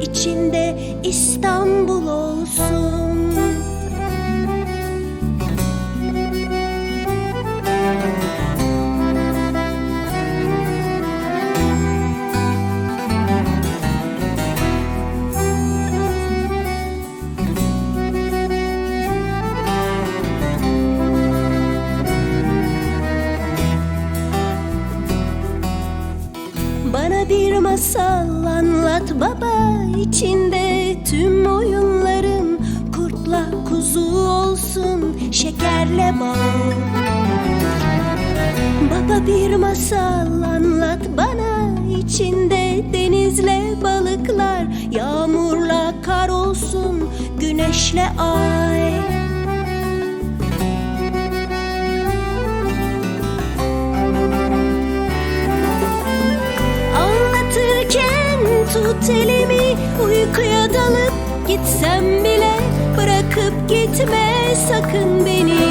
içinde İstanbul olsun Bana bir masal anlat baba içinde tüm oyunlarım. Kurtla kuzu olsun şekerle bal. Baba bir masal anlat bana içinde denizle balıklar. Yağmurla kar olsun güneşle ay tut elimi uykuya dalıp gitsem bile bırakıp gitme sakın beni.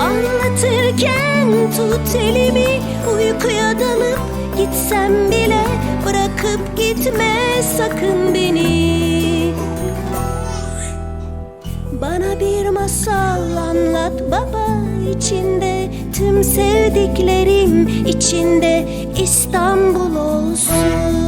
Anlatırken tut elimi uykuya dalıp gitsem bile bırakıp gitme sakın beni. Bana bir masal anlat baba içinde sevdiklerim içinde İstanbul olsun